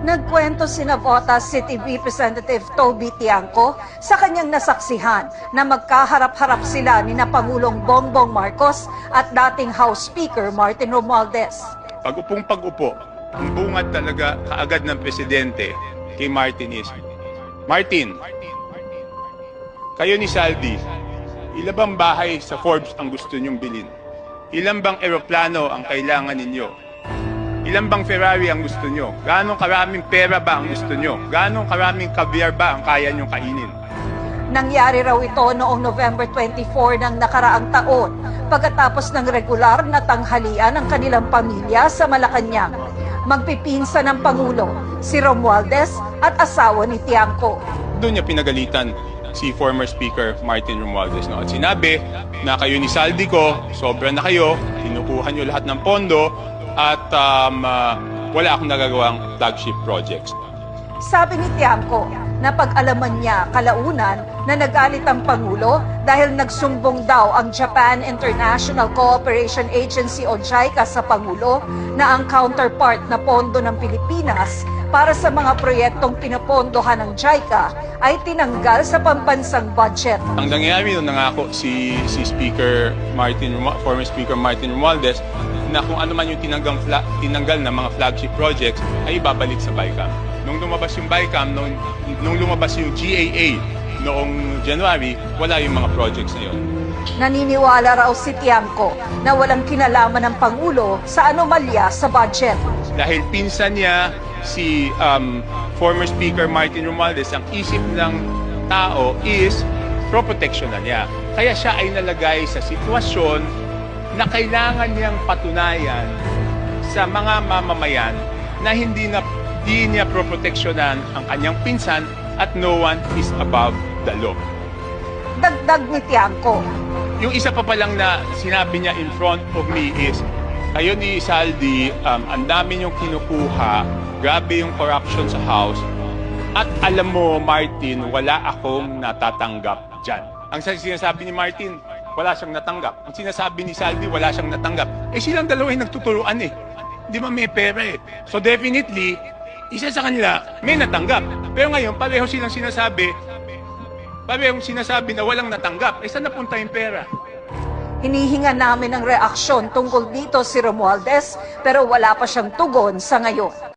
Nagkwento si Navota City Representative Toby Tiangco sa kanyang nasaksihan na magkaharap-harap sila ni na Pangulong Bongbong Marcos at dating House Speaker Martin Romualdez. Pag-upong pag-upo, ang bungad talaga kaagad ng presidente kay Martin is, Martin, kayo ni Saldi, ilan bang bahay sa Forbes ang gusto nyong bilhin? Ilan bang eroplano ang kailangan ninyo? Ilan bang Ferrari ang gusto nyo? Gaano karaming pera ba ang gusto nyo? Gaano karaming caviar ba ang kaya nyong kainin? Nangyari raw ito noong November 24 ng nakaraang taon pagkatapos ng regular na tanghalian ng kanilang pamilya sa Malacanang. Magpipinsa ng Pangulo, si Romualdez at asawa ni Tiangco. doon niya pinagalitan si former Speaker Martin Romualdez. No? At sinabi na kayo ni Saldi ko, sobra na kayo, kinukuha niyo lahat ng pondo, at um, ah, wala akong nagagawang flagship projects. Sabi ni Tiangco na pag-alaman niya kalaunan na nagalit ang Pangulo dahil nagsumbong daw ang Japan International Cooperation Agency o JICA sa Pangulo na ang counterpart na pondo ng Pilipinas para sa mga proyektong pinapondohan ng JICA ay tinanggal sa pambansang budget. Ang nangyayari nung nangako si, si Speaker Martin, former Speaker Martin Romualdez na kung ano man yung tinanggal, tinanggal na mga flagship projects ay ibabalik sa BICAM. Nung lumabas yung BICAM, nung, nung lumabas yung GAA noong January, wala yung mga projects na yun. Naniniwala raw si Tiangco na walang kinalaman ng Pangulo sa anomalya sa budget. dahil pinsan niya si um, former Speaker Martin Romualdez, ang isip ng tao is pro-protection na niya. Kaya siya ay nalagay sa sitwasyon na kailangan niyang patunayan sa mga mamamayan na hindi na di niya pro-protectionan ang kanyang pinsan at no one is above the law. Dagdag ni Tiangco, Yung isa pa palang na sinabi niya in front of me is, kayo ni Saldi, um, ang dami niyong kinukuha, grabe yung corruption sa house, at alam mo, Martin, wala akong natatanggap dyan. Ang sinasabi ni Martin, wala siyang natanggap. Ang sinasabi ni Saldi, wala siyang natanggap. Eh silang dalawa yung nagtuturuan eh. Di ba may pera eh. So definitely, isa sa kanila may natanggap. Pero ngayon, pareho silang sinasabi, parehong sinasabi na walang natanggap. Eh saan napunta yung pera? Hinihinga namin ng reaksyon tungkol dito si Romualdez pero wala pa siyang tugon sa ngayon.